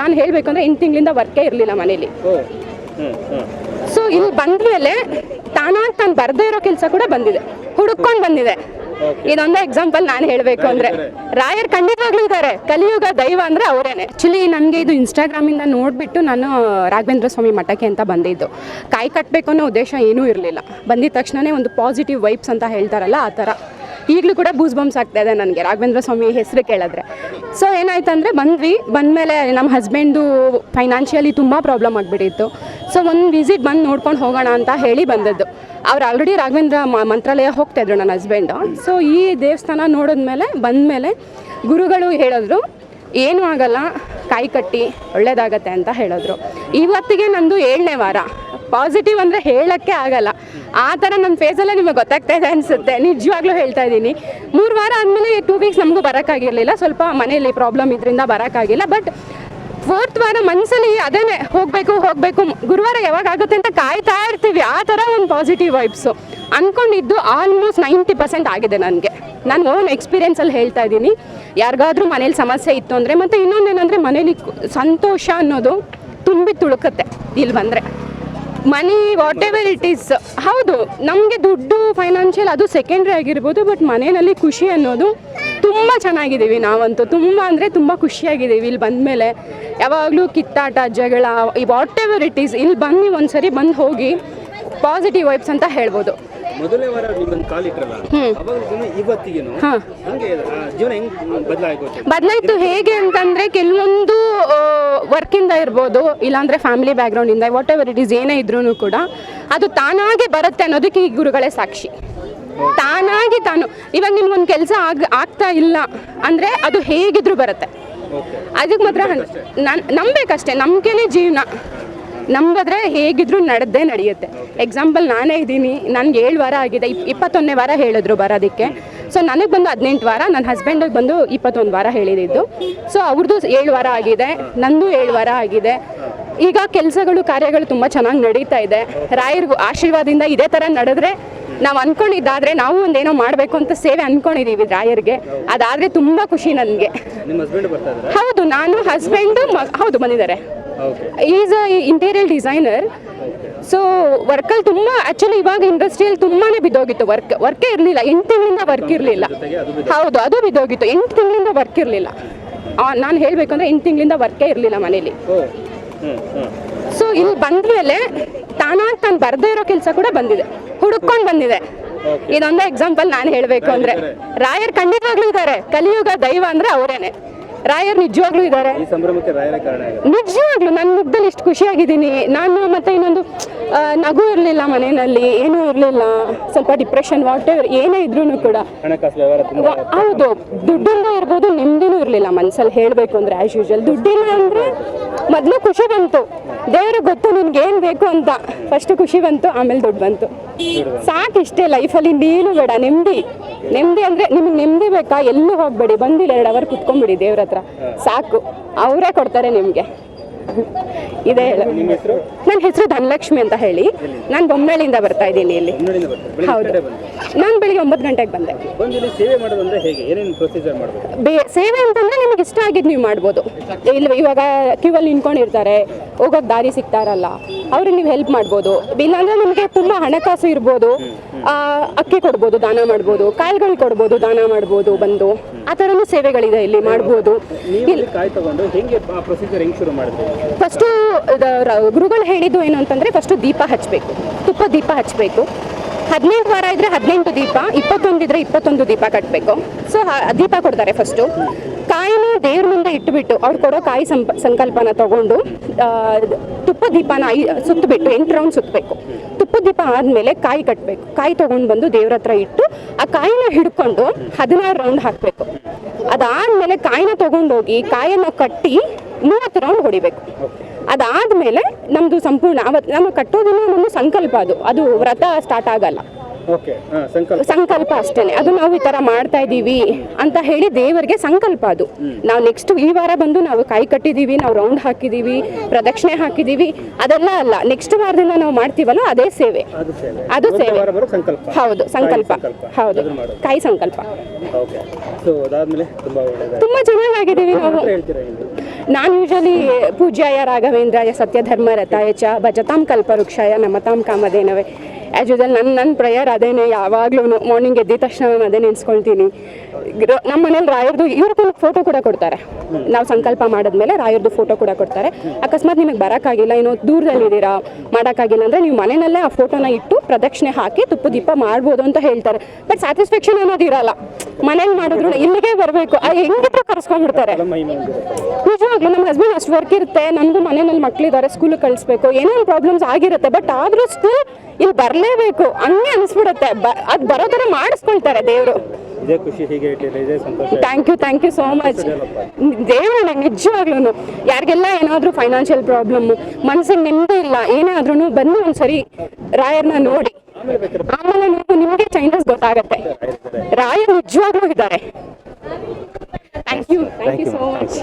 ನಾನು ಹೇಳಬೇಕಂದ್ರೆ ಎಂಟು ತಿಂಗಳಿಂದ ವರ್ಕೇ ಇರಲಿಲ್ಲ ಮನೇಲಿ. ಸೊ ಇಲ್ಲಿ ಬಂದ್ಮೇಲೆ ತಾನಾಗಿ ತಾನು ಬರ್ದೇ ಇರೋ ಕೆಲಸ ಕೂಡ ಬಂದಿದೆ. ಹುಡುಕೊಂಡು ಬಂದಿದೆ. ಇದೊಂದು ಎಕ್ಸಾಂಪಲ್ ನಾನು ಹೇಳಬೇಕು ಅಂದ್ರೆ. ರಾಯರ್ ಖಂಡಿತವಾಗ್ಲೂ ಇದ್ದಾರೆ ಕಲಿಯುಗ ದೈವ ಅಂದ್ರೆ ಅವರೇನೆ. ಆಕ್ಚುಲಿ ನನಗೆ ಇದು ಇನ್ಸ್ಟಾಗ್ರಾಮಿಂದ ನೋಡ್ಬಿಟ್ಟು ನಾನು ರಾಘವೇಂದ್ರ ಸ್ವಾಮಿ ಮಠಕ್ಕೆ ಅಂತ ಬಂದಿದ್ದು. ಕಾಯಿ ಕಟ್ಟಬೇಕು ಅನ್ನೋ ಉದ್ದೇಶ ಏನೂ ಇರಲಿಲ್ಲ. ಬಂದಿದ ತಕ್ಷಣನೇ ಒಂದು ಪಾಸಿಟಿವ್ ವೈಬ್ಸ್ ಅಂತ ಹೇಳ್ತಾರಲ್ಲ ಆ ಥರ ಈಗಲೂ ಕೂಡ ಬೂಸ್ ಬಂಪ್ಸ್ ಆಗ್ತಾ ಇದೆ ನನಗೆ. ರಾಘವೇಂದ್ರ ಸ್ವಾಮಿ ಹೆಸರು ಕೇಳಿದ್ರೆ. ಸೊ ಏನಾಯ್ತು ಅಂದರೆ ಬಂದ್ವಿ, ಬಂದಮೇಲೆ ನಮ್ಮ ಹಸ್ಬೆಂಡು ಫೈನಾನ್ಷಿಯಲಿ ತುಂಬ ಪ್ರಾಬ್ಲಮ್ ಆಗಿಬಿಟ್ಟಿತ್ತು. ಸೊ ಒಂದು ವಿಸಿಟ್ ಬಂದು ನೋಡ್ಕೊಂಡು ಹೋಗೋಣ ಅಂತ ಹೇಳಿ ಬಂದದ್ದು. ಅವ್ರು ಆಲ್ರೆಡಿ ರಾಘವೇಂದ್ರ ಮಂತ್ರಾಲಯ ಹೋಗ್ತಾಯಿದ್ರು ನನ್ನ ಹಸ್ಬೆಂಡು ಸೊ ಈ ದೇವಸ್ಥಾನ ನೋಡಿದ್ಮೇಲೆ, ಬಂದಮೇಲೆ ಗುರುಗಳು ಹೇಳಿದ್ರು, ಏನೂ ಆಗಲ್ಲ, ಕಾಯಿ ಕಟ್ಟಿ, ಒಳ್ಳೇದಾಗತ್ತೆ ಅಂತ ಹೇಳಿದ್ರು. ಇವತ್ತಿಗೆ ನಂದು ಏಳನೇ ವಾರ. ಪಾಸಿಟಿವ್ ಅಂದರೆ ಹೇಳೋಕ್ಕೆ ಆಗಲ್ಲ. ಆ ಥರ ನನ್ನ ಫೇಸಲ್ಲೇ ನಿಮಗೆ ಗೊತ್ತಾಗ್ತಾ ಇದೆ ಅನಿಸುತ್ತೆ. ನಿಜವಾಗ್ಲೂ ಹೇಳ್ತಾ ಇದ್ದೀನಿ. ಮೂರು ವಾರ ಆದಮೇಲೆ ಟೂ ವೀಕ್ಸ್ ನಮಗೂ ಬರೋಕ್ಕಾಗಿರಲಿಲ್ಲ. ಸ್ವಲ್ಪ ಮನೆಯಲ್ಲಿ ಪ್ರಾಬ್ಲಮ್ ಇದರಿಂದ ಬರೋಕ್ಕಾಗಿಲ್ಲ. ಬಟ್ ಫೋರ್ತ್ ವಾರ ಮನಸ್ಸಲ್ಲಿ ಅದೇನೆ ಹೋಗಬೇಕು ಹೋಗಬೇಕು. ಗುರುವಾರ ಯಾವಾಗ ಆಗುತ್ತೆ ಅಂತ ಕಾಯ್ತಾ ಇರ್ತೀವಿ. ಆ ಥರ ಒಂದು ಪಾಸಿಟಿವ್ ವೈಬ್ಸು ಅಂದ್ಕೊಂಡಿದ್ದು ಆಲ್ಮೋಸ್ಟ್ ನೈಂಟಿ ಪರ್ಸೆಂಟ್ ಆಗಿದೆ ನನಗೆ. ನಾನು ಓನ್ ಎಕ್ಸ್ಪೀರಿಯೆನ್ಸಲ್ಲಿ ಹೇಳ್ತಾ ಇದ್ದೀನಿ. ಯಾರಿಗಾದ್ರೂ ಮನೇಲಿ ಸಮಸ್ಯೆ ಇತ್ತು ಅಂದರೆ ಮತ್ತು ಇನ್ನೊಂದೇನೆಂದರೆ ಮನೇಲಿ ಸಂತೋಷ ಅನ್ನೋದು ತುಂಬಿ ತುಳುಕುತ್ತೆ. ಇಲ್ಲಿ ಬಂದರೆ. Money whatever it is ಹೌದು, ನಮಗೆ ದುಡ್ಡು ಫೈನಾನ್ಷಿಯಲ್ ಅದು ಸೆಕೆಂಡ್ರಿ ಆಗಿರ್ಬೋದು ಬಟ್ ಮನೆಯಲ್ಲಿ ಖುಷಿ ಅನ್ನೋದು ತುಂಬ ಚೆನ್ನಾಗಿದ್ದೀವಿ ನಾವಂತೂ. ತುಂಬ ಅಂದರೆ ತುಂಬ ಖುಷಿಯಾಗಿದ್ದೀವಿ ಇಲ್ಲಿ ಬಂದಮೇಲೆ. ಯಾವಾಗಲೂ ಕಿತ್ತಾಟ, ಜಗಳ, ಈ ವಾಟ್ ಎವರ್ ಇಟ್ ಈಸ್ ಇಲ್ಲಿ ಬನ್ನಿ ಒಂದು ಸರಿ ಬಂದು ಹೋಗಿ ಪಾಸಿಟಿವ್ ವೈಬ್ಸ್ ಅಂತ ಹೇಳ್ಬೋದು. ಮೊದಲನೇ ವಾರ ಅವಾಗ ಇವತ್ತಿಗೇನು? ಹಂಗೆ ಜೀವನ ಹೆಂಗ್ ಬದಲಾಯಿತು ಹೇಗೆ ಅಂತಂದ್ರೆ ಕೆಲವೊಂದು ವರ್ಕಿಂದ ಇರ್ಬೋದು ಇಲ್ಲಾಂದ್ರೆ ಫ್ಯಾಮಿಲಿ ಬ್ಯಾಕ್ಗ್ರೌಂಡಿಂದ ವಾಟ್ ಎವರ್ ಇಟ್ ಇಸ್ ಏನೇ ಇದ್ರೂ ಕೂಡ ಅದು ತಾನಾಗೆ ಬರುತ್ತೆ ಅನ್ನೋದಕ್ಕೆ ಈ ಗುರುಗಳೇ ಸಾಕ್ಷಿ. ತಾನಾಗಿ ತಾನು ಇವಾಗ ನಿಮ್ಗೊಂದು ಕೆಲಸ ಆಗ ಆಗ್ತಾ ಇಲ್ಲ ಅಂದರೆ ಅದು ಹೇಗಿದ್ರೂ ಬರುತ್ತೆ. ಅದಕ್ಕೆ ಮಾತ್ರ ನಾನು ನಂಬೇಕಷ್ಟೇ ನಂಬಿಕೆನೇ ಜೀವನ. ನಂಬಿದ್ರೆ ಹೇಗಿದ್ರೂ ನಡೆದೇ ನಡೆಯುತ್ತೆ. ಎಕ್ಸಾಂಪಲ್ ನಾನೇ ಇದ್ದೀನಿ ನನಗೆ ಏಳು ವಾರ ಆಗಿದೆ ಇಪ್ ಇಪ್ಪತ್ತೊಂದನೇ ವಾರ ಹೇಳಿದ್ರು ಬರೋದಕ್ಕೆ. ಸೊ ನನಗೆ ಬಂದು ಹದಿನೆಂಟು ವಾರ ನನ್ನ ಹಸ್ಬೆಂಡಿಗೆ ಬಂದು ಇಪ್ಪತ್ತೊಂದು ವಾರ ಹೇಳಿದ್ದು ಸೊ ಅವ್ರದ್ದು ಏಳು ವಾರ ಆಗಿದೆ ನಂದು ಏಳು ವಾರ ಆಗಿದೆ. ಈಗ ಕೆಲಸಗಳು ಕಾರ್ಯಗಳು ತುಂಬ ಚೆನ್ನಾಗಿ ನಡೀತಾ ಇದೆ. ರಾಯರ ಆಶೀರ್ವಾದದಿಂದ ಇದೇ ಥರ ನಡೆದ್ರೆ ನಾವು ಅನ್ಕೊಂಡಿದ್ದಾದ್ರೆ ನಾವು ಒಂದೇನೋ ಮಾಡಬೇಕು ಅಂತ ಸೇವೆ ಅನ್ಕೊಂಡಿದ್ದೀವಿ ರಾಯರ್ಗೆ. ಅದಾದರೆ ತುಂಬ ಖುಷಿ ನನಗೆ. ಹೌದು ನಾನು ಹಸ್ಬೆಂಡು ಹೌದು ಬಂದಿದ್ದಾರೆ. Is a interior designer so ವರ್ಕಲ್ಲಿ ತುಂಬ ಆ್ಯಕ್ಚುಲಿ ಇವಾಗ ಇಂಡಸ್ಟ್ರಿಯಲ್ಲಿ ತುಂಬಾ ಬಿದ್ದೋಗಿತ್ತು ವರ್ಕ್ ವರ್ಕೇ ಇರಲಿಲ್ಲ. ಎಂಟು ತಿಂಗಳಿಂದ ವರ್ಕ್ ಇರಲಿಲ್ಲ. ಹೌದು ಅದು ಬಿದ್ದೋಗಿತ್ತು. ಎಂಟು ತಿಂಗಳಿಂದ ವರ್ಕ್ ಇರಲಿಲ್ಲ. ನಾನು ಹೇಳಬೇಕಂದ್ರೆ ಎಂಟು ತಿಂಗಳಿಂದ ವರ್ಕೇ ಇರಲಿಲ್ಲ ಮನೇಲಿ. ಸೊ ಇಲ್ಲಿ ಬಂದಮೇಲೆ ತಾನಾಗಿ ತಾನು ಬರ್ದೇ ಇರೋ ಕೆಲಸ ಕೂಡ ಬಂದಿದೆ. ಹುಡುಕೊಂಡು ಬಂದಿದೆ. ಇದೊಂದೇ ಎಕ್ಸಾಂಪಲ್ ನಾನು ಹೇಳಬೇಕು ಅಂದರೆ. ರಾಯರ್ ಖಂಡಿತವಾಗ್ಲೂ ಇದ್ದಾರೆ. ಕಲಿಯುಗ ದೈವ ಅಂದರೆ ಅವರೇನೆ. ರಾಯರ್ ನಿಜವಾಗ್ಲೂ ಇದ್ದಾರೆ. ಈ ಸಂಭ್ರಮಕ್ಕೆ ರಾಯರ ಕಾರಣ ಆಗಿದೆ ನಿಜವಾಗ್ಲೂ ನನ್ನ ಮುಖದಲ್ಲಿ ಇಷ್ಟು ಖುಷಿಯಾಗಿದ್ದೀನಿ. ನಾನು ಮತ್ತೆ ಇನ್ನೊಂದು ಆ, ನಗು ಇರಲಿಲ್ಲ ಮನೆಯಲ್ಲಿ ಏನೂ ಇರಲಿಲ್ಲ. ಸ್ವಲ್ಪ ಡಿಪ್ರೆಷನ್ ವಾಟ್ ಎವರ್ ಏನೇ ಇದ್ರೂ ಕೂಡ. ಹಣಕಾಸು ವ್ಯವಹಾರ ತುಂಬಾ ವ- ಹೌದು ದುಡ್ಡಿಂದ ಇರ್ಬೋದು ನೆಮ್ಮದಿನೂ ಇರಲಿಲ್ಲ ಮನ್ಸಲ್ಲಿ ಹೇಳಬೇಕು ಅಂದರೆ ಆ್ಯಸ್ ಯೂಶುವಲ್ ದುಡ್ಡಿಲ್ಲ ಅಂದರೆ ಮೊದಲು ಖುಷಿ ಬಂತು. ದೇವ್ರಿಗೆ ಗೊತ್ತು ನಿನ್ಗೆ ಏನು ಬೇಕು ಅಂತ. ಫಸ್ಟ್ ಖುಷಿ ಬಂತು ಆಮೇಲೆ ದುಡ್ಡು ಬಂತು. ಸಾಕು ಇಷ್ಟೇ ಲೈಫಲ್ಲಿ ಇನ್ನೇನು ಬೇಡ ನೆಮ್ಮದಿ. ನೆಮ್ಮದಿ ಅಂದರೆ ನಿಮ್ಗೆ ನೆಮ್ಮದಿ ಬೇಕಾ? ಎಲ್ಲೂ ಹೋಗಬೇಡಿ. ಬಂದಿಲ್ಲ ಎರಡು ಅವರ್ ಕುತ್ಕೊಂಡ್ಬಿಡಿ ದೇವ್ರ ಹತ್ರ. ಸಾಕು. ಅವರೇ ಕೊಡ್ತಾರೆ ನಿಮಗೆ. ಇದೇ ಹೇಳ. ನನ್ನ ಹೆಸರು? ಧನಲಕ್ಷ್ಮಿ ಅಂತ ಹೇಳಿ. ನಾನು ಬೊಮ್ಮೇಳಿಂದ ಬರ್ತಾ ಇದ್ದೀನಿ ಇಲ್ಲಿ. ಹೌದು. ನಾನು ಬೆಳಿಗ್ಗೆ ಒಂಬತ್ತು ಗಂಟೆಗೆ ಬಂದೆ. ಸೇವೆ ಬೇ ಸೇವೆ ಅಂತಂದ್ರೆ ನಿಮಗೆ ಇಷ್ಟ ಆಗಿದ್ದು ನೀವು ಮಾಡ್ಬೋದು. ಇಲ್ಲಿ ಇವಾಗ ಕ್ಯೂ ಅಲ್ಲಿ ನಿಂತ್ಕೊಂಡಿರ್ತಾರೆ. ಹೋಗೋಕೆ ದಾರಿ ಸಿಗ್ತಾರಲ್ಲ ಅವ್ರಿಗೆ ನೀವು ಹೆಲ್ಪ್ ಮಾಡ್ಬೋದು. ಇಲ್ಲಾಂದ್ರೆ ನಿಮಗೆ ತುಂಬ ಹಣಕಾಸು ಇರ್ಬೋದು. ಅಕ್ಕಿ ಕೊಡ್ಬೋದು ದಾನ ಮಾಡ್ಬೋದು ಕಾಯಿಗಳು ಕೊಡ್ಬೋದು ದಾನ ಮಾಡ್ಬೋದು ಬಂದು. ಆ ಥರನೂ ಸೇವೆಗಳಿದೆ ಇಲ್ಲಿ ಮಾಡ್ಬೋದು. ಫಸ್ಟು ಗುರುಗಳು ಹೇಳಿದ್ದು ಏನು ಅಂತಂದರೆ ಫಸ್ಟು ದೀಪ ಹಚ್ಚಬೇಕು ತುಪ್ಪ ದೀಪ ಹಚ್ಚಬೇಕು ಹದಿನೆಂಟು ವಾರ ಇದ್ದರೆ ಹದಿನೆಂಟು ದೀಪ ಇಪ್ಪತ್ತೊಂದು ಇದ್ದರೆ ಇಪ್ಪತ್ತೊಂದು ದೀಪ ಕಟ್ಟಬೇಕು ಸೊ ದೀಪ ಕೊಡ್ತಾರೆ ಫಸ್ಟು ಕಾಯಿನ ದೇವ್ರ ಮುಂದೆ ಇಟ್ಟುಬಿಟ್ಟು ಅವ್ರು ಕೊಡೋ ಕಾಯಿ ಸಂಪ, ಸಂಕಲ್ಪನ ತಗೊಂಡು ತುಪ್ಪ ದೀಪನ ಐ ಸುತ್ತಬಿಟ್ಟು ಎಂಟು ರೌಂಡ್ ಸುತ್ತಬೇಕು ತುಪ್ಪ ದೀಪ ಆದಮೇಲೆ ಕಾಯಿ ಕಟ್ಟಬೇಕು ಕಾಯಿ ತೊಗೊಂಡು ಬಂದು ದೇವ್ರ ಹತ್ರ ಇಟ್ಟು, ಆ ಕಾಯಿನ ಹಿಡ್ಕೊಂಡು ಹದಿನಾರು ರೌಂಡ್ ಹಾಕಬೇಕು. ಅದಾದಮೇಲೆ ಕಾಯಿನ ತೊಗೊಂಡೋಗಿ ಕಾಯನ್ನು ಕಟ್ಟಿ ಮೂವತ್ತು ರೌಂಡ್ ಹೊಡಿಬೇಕು. ಅದಾದಮೇಲೆ ನಮ್ಮದು ಸಂಪೂರ್ಣ ಅವತ್ತು ನಮ್ಮ ಕಟ್ಟೋದನ್ನು ನಮ್ಮ ಸಂಕಲ್ಪ ಅದು. ಅದು ವ್ರತ ಸ್ಟಾರ್ಟ್ ಆಗಲ್ಲ. ಸಂಕಲ್ಪ. ಸಂಕಲ್ಪ ಅಷ್ಟೇನೆ. ಅದು ನಾವು ಈ ತರ ಮಾಡ್ತಾ ಇದ್ದೀವಿ ಅಂತ ಹೇಳಿ ದೇವರಿಗೆ ಸಂಕಲ್ಪ ಅದು. ನಾವು ನೆಕ್ಸ್ಟ್ ಈ ವಾರ ಬಂದು ನಾವು ಕಾಯಿ ಕಟ್ಟಿದೀವಿ ನಾವು ರೌಂಡ್ ಹಾಕಿದೀವಿ ಪ್ರದಕ್ಷಿಣೆ ಹಾಕಿದೀವಿ ಅದೆಲ್ಲ ಅಲ್ಲ ನೆಕ್ಸ್ಟ್ ವಾರದಿಂದ ನಾವು ಮಾಡ್ತೀವಲ್ಲ ಅದೇ ಸೇವೆ. ಅದು ಸೇವೆ. ಹೌದು ಸಂಕಲ್ಪ. ಹೌದು ಕಾಯಿ ಸಂಕಲ್ಪ. ತುಂಬಾ ಚೆನ್ನಾಗಿದ್ದೀವಿ ನಾವು. ನಾನು ಯೂಶಲಿ ಪೂಜ್ಯಾಯ ರಾಘವೇಂದ್ರಾಯ ಸತ್ಯಧರ್ಮ ರಥಾಯ ಚ ಭಜತಾಂ ಕಲ್ಪವೃಕ್ಷಾಯ ನಮತಾಂ ಕಾಮಧೇನವೇ. ಆ್ಯಸ್ ಯೂಸಲ್ ನನ್ನ ನನ್ನ ಪ್ರೇಯರ್ ಅದೇನೆ, ಯಾವಾಗಲೂ ಮಾರ್ನಿಂಗ್ ಎದ್ದಿದ ತಕ್ಷಣ ನಾನು ಅದೇ ನೆನೆಸ್ಕೊಳ್ತೀನಿ. ನಮ್ಮ ಮನೇಲಿ ರಾಯರ್ದು ಇವ್ರಿಗೂ ಫೋಟೋ ಕೂಡ ಕೊಡ್ತಾರೆ. ನಾವು ಸಂಕಲ್ಪ ಮಾಡಿದ್ಮೇಲೆ ರಾಯರ್ದು ಫೋಟೋ ಕೂಡ ಕೊಡ್ತಾರೆ. ಅಕಸ್ಮಾತ್ ನಿಮಗೆ ಬರೋಕ್ಕಾಗಿಲ್ಲ ಏನೋ ದೂರದಲ್ಲಿದ್ದೀರಾ, ಮಾಡೋಕ್ಕಾಗಿಲ್ಲ ಅಂದರೆ ನೀವು ಮನೆಯಲ್ಲೇ ಆ ಫೋಟೋನ ಇಟ್ಟು ಪ್ರದಕ್ಷಿಣೆ ಹಾಕಿ ತುಪ್ಪ ದೀಪ ಮಾಡ್ಬೋದು ಅಂತ ಹೇಳ್ತಾರೆ. ಬಟ್ ಸ್ಯಾಟಿಸ್ಫ್ಯಾಕ್ಷನ್ ಅನ್ನೋದು ಇರಲ್ಲ. ಮನೇಲಿ ಮಾಡಿದ್ರು ಇಲ್ಲಿಗೆ ಬರಬೇಕು. ಹೆಂಗಿದ್ರು ಕರ್ಸ್ಕೊಂಡ್ಬಿಡ್ತಾರೆ. ನಿಜವಾಗ್ಲೂ ನಮ್ಮ ಹಸ್ಬೆಂಡ್ ಅಷ್ಟು ವರ್ಕ್ ಇರುತ್ತೆ ನಮ್ಮದು ಮನೆಯಲ್ಲಿ ಮಕ್ಕಳಿದ್ದಾರೆ ಸ್ಕೂಲಿಗೆ ಕಳಿಸ್ಬೇಕು ಏನೋ ಪ್ರಾಬ್ಲಮ್ಸ್ ಆಗಿರುತ್ತೆ ಬಟ್ ಆದರೂ ಸ್ಟಿಲ್ ಇಲ್ಲಿ ಬರಲೇಬೇಕು. ಹಂಗೆ ಅನಿಸ್ಬಿಡುತ್ತೆ. ಅದು ಬರೋ ಥರ ಮಾಡಿಸ್ಕೊಳ್ತಾರೆ ದೇವರು. Thank you thank you so much ದೇವರೇ ನಿಜವಾಗ್ಲೂ ಯಾರಿಗೆಲ್ಲ ಏನಾದರೂ ಫೈನಾನ್ಷಿಯಲ್ ಪ್ರಾಬ್ಲಮ್ಮು ಮನಸ್ಸಿಗೆ ನೆಮ್ಮದಿ ಇಲ್ಲ ಏನೇ ಆದ್ರೂ ಬಂದು ಒಂದ್ಸರಿ ರಾಯರ್ನ ನೋಡಿ. ಆಮೇಲೆ ನೀವು ನಿಮಗೆ ಚೇಂಜಸ್ ಗೊತ್ತಾಗತ್ತೆ. ರಾಯರ್ ನಿಜವಾಗ್ಲೂ ಇದ್ದಾರೆ. Thank you thank you so much